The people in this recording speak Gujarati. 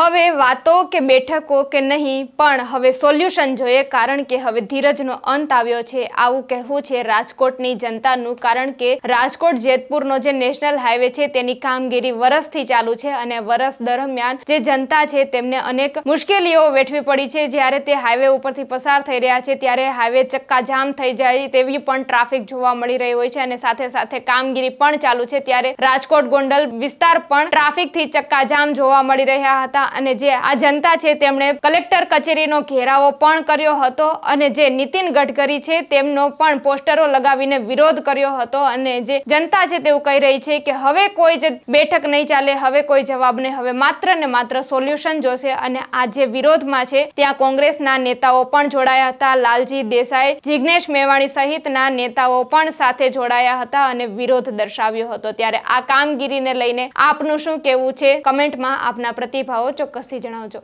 હવે વાતો કે બેઠકો કે નહીં, પણ હવે સોલ્યુશન જોઈએ કારણ કે હવે ધીરજનો અંત આવ્યો છે. આવું કહેવું છે રાજકોટની જનતાનું કારણ કે રાજકોટ જેતપુરનો જે નેશનલ હાઈવે છે તેની કામગીરી વરસથી ચાલુ છે અને વરસ દરમિયાન જે જનતા છે તેમને અનેક મુશ્કેલીઓ વેઠવી પડી છે. જ્યારે તે હાઈવે ઉપરથી પસાર થઈ રહ્યા છે ત્યારે હાઈવે ચક્કાજામ થઈ જાય તેવી પણ ટ્રાફિક જોવા મળી રહી હોય છે અને સાથે સાથે કામગીરી પણ ચાલુ છે. ત્યારે રાજકોટ ગોંડલ વિસ્તાર પણ ટ્રાફિકથી ચક્કાજામ જોવા મળી રહ્યા હતા અને જે આ જનતા છે તેમણે કલેક્ટર કચેરીનો ઘેરાવો પણ કર્યો હતો અને જે નીતિન ગડકરી છે તેમનો પણ પોસ્ટરો લગાવીને વિરોધ કર્યો હતો અને જે જનતા છે તેવું કહી રહી છે કે હવે કોઈ જ બેઠક નહીં ચાલે, હવે કોઈ જવાબ નહીં, હવે માત્ર ને માત્ર સોલ્યુશન જોશે અને આ જે વિરોધમાં છે ત્યાં કોંગ્રેસના નેતાઓ પણ જોડાયા હતા, લાલજી દેસાઈ, જિગ્નેશ મેવાણી સહિતના નેતાઓ પણ સાથે જોડાયા હતા અને વિરોધ દર્શાવ્યો હતો. ત્યારે આ કામગીરીને લઈને આપનું શું કહેવું છે? કમેન્ટમાં આપના પ્રતિભાવો ચોક્કસથી જણાવજો.